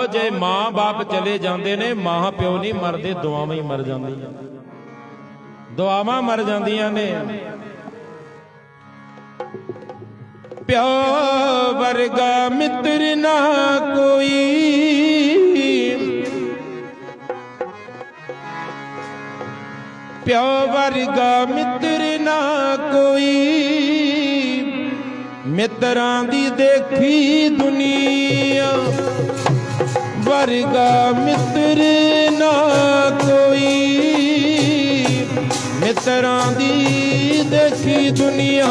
ਲਓ ਜੇ ਮਾਂ ਬਾਪ ਚਲੇ ਜਾਂਦੇ ਨੇ, ਮਾਂ ਪਿਓ ਨਹੀਂ ਮਰਦੇ, ਦੁਆਵਾਂ ਹੀ ਮਰ ਜਾਂਦੀਆਂ। ਦੁਆਵਾਂ ਮਰ ਜਾਂਦੀਆਂ ਨੇ। ਪਿਓ ਵਰਗਾ ਮਿੱਤਰ ਨਾ ਕੋਈ। ਪਿਓ ਵਰਗਾ ਮਿੱਤਰ ਨਾ ਕੋਈ। ਮਿੱਤਰਾਂ ਦੀ ਦੇਖੀ ਦੁਨੀਆ। ਵਰਗਾ ਮਿੱਤਰ ਨਾ ਕੋਈ। ਮਿੱਤਰਾਂ ਦੀ ਦੇਖੀ ਦੁਨੀਆ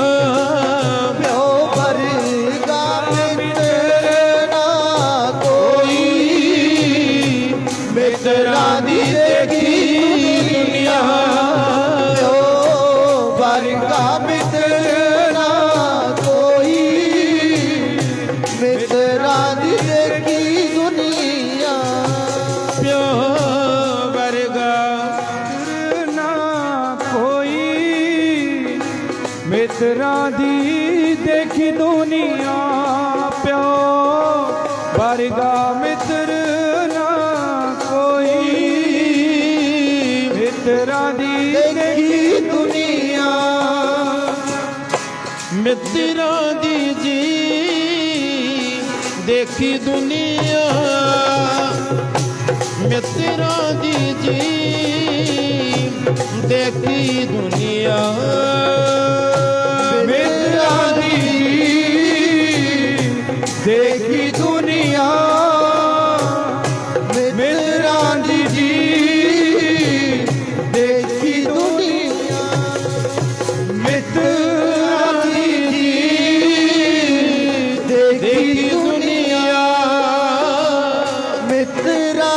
ਮਿੱਤਰਾਂ ਦੀ ਦੇਖੀ ਦੁਨੀਆ, ਪਿਓ। ਵਰਗਾ ਮਿੱਤਰ ਨਾ ਕੋਈ। ਮਿੱਤਰਾਂ ਦੀ ਦੇਖੀ ਦੁਨੀਆ। ਮਿੱਤਰਾਂ ਦੀ ਜੀ ਦੇਖੀ ਦੁਨੀਆ। ਮਿੱਤਰਾਂ ਦੀ ਜੀ ਦੇਖੀ ਦੁਨੀਆ।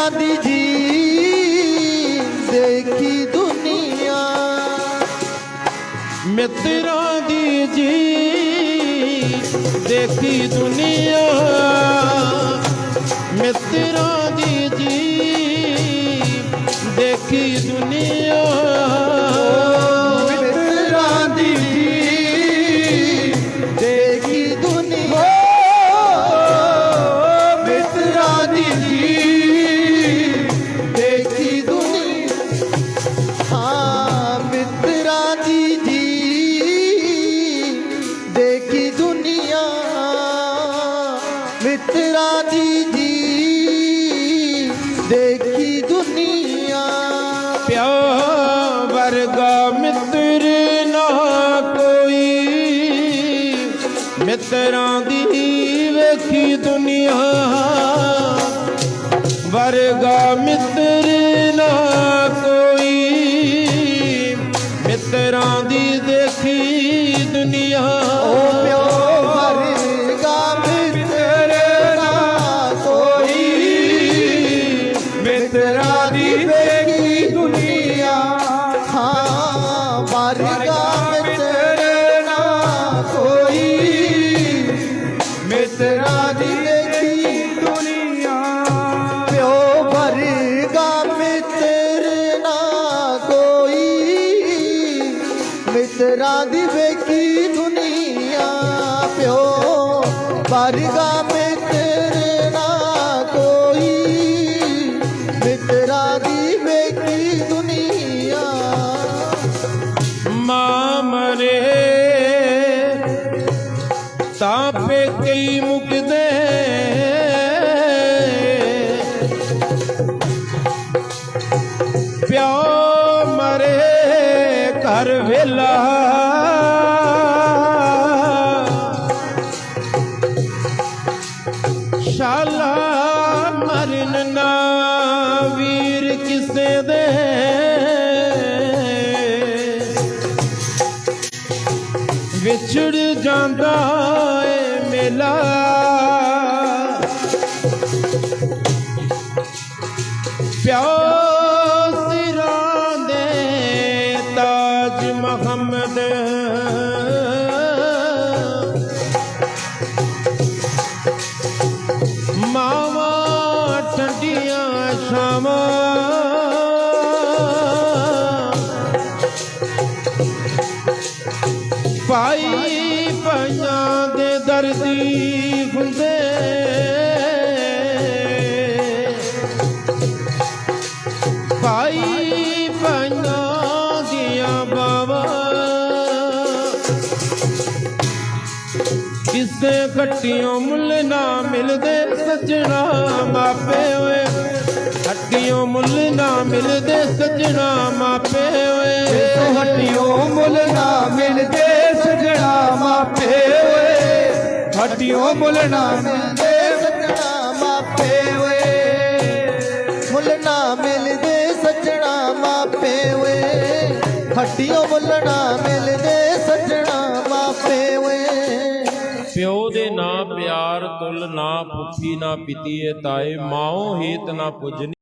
ਮਿੱਤਰਾਂ ਦੀ ਜੀ ਦੇਖੀ ਦੁਨੀਆ ਮਿੱਤਰਾਂ ਦੀ ਜੀ ਮਿੱਤਰਾ ਦੀ ਜੀ ਦੇਖੀ ਦੁਨੀਆ। ਪਿਓ ਵਰਗਾ ਮਿੱਤਰ ਨਾ ਕੋਈ। ਮਿੱਤਰਾਂ ਦੀ ਵੇਖੀ ਦੁਨੀਆ। ਵਰਗਾ ਮਿੱਤਰ ਮਿੱਤਰਾਂ ਦੀ ਵੇਖੀ ਦੁਨੀਆ, ਪਿਓ, ਵਰਗਾ ਮਿੱਤਰ ਨਾ ਕੋਈ। ਮਿੱਤਰਾਂ ਦੀ ਵੇਖੀ ਦੁਨੀਆ। ਮਾਂ ਮਰੇ, ਤਾਂ ਪੇ ਕਈ ਘਰ ਵੇਲਾ। ਸ਼ਾਲਾ ਮਰਨ ਨਾ ਵੀਰ ਕਿਸੇ ਦੇ। ਵਿਛੜ ਜਾਂਦਾ ਏ ਮੇਲਾ। ਪਿਓ ਸ਼ਮਾ ਭਾਈ ਦੇ ਦਰਦੀ ਹੁੰਦੇ। ਭਾਈ ਪੰਜਾਂ ਦੀਆਂ ਬਾਵਾ। ਕਿਸੇ ਘਟਿਓ ਮੁੱਲ ਨਾ ਮਿਲਦੇ ਸੱਜਣਾ ਮਾਪੇ। ਮਿਲਦੇ ਸੱਜਣਾ ਮਾਪੇ ਓਏ। ਸੋ ਹੱਟਿਓ ਮੁੱਲ ਨਾ ਮਿਲਦੇ ਸਜਣਾ ਮਾਪੇ ਓਏ। ਹੱਟਿਓ ਮੁੱਲ ਨਾ ਮਿਲਦੇ ਸੱਜਣਾ ਮਾਪੇ ਓਏ। ਮੁੱਲ ਨਾ ਮਿਲਦੇ ਸੱਜਣਾ ਮਾਪੇ ਓਏ। ਹੱਟੀਓ ਮੁੱਲ ਨਾ ਮਿਲਦੇ ਸੱਜਣਾ ਮਾਪੇ ਓਏ। ਪਿਓ ਦੇ ਨਾਂ ਪਿਆਰ ਤੁਲ ਨਾ ਫੁੱਫੀ ਨਾ ਪਿਤੀਏ ਤਾਏ ਮਾਓ ਹੇਤ ਨਾ ਪੁੱਜਨੀ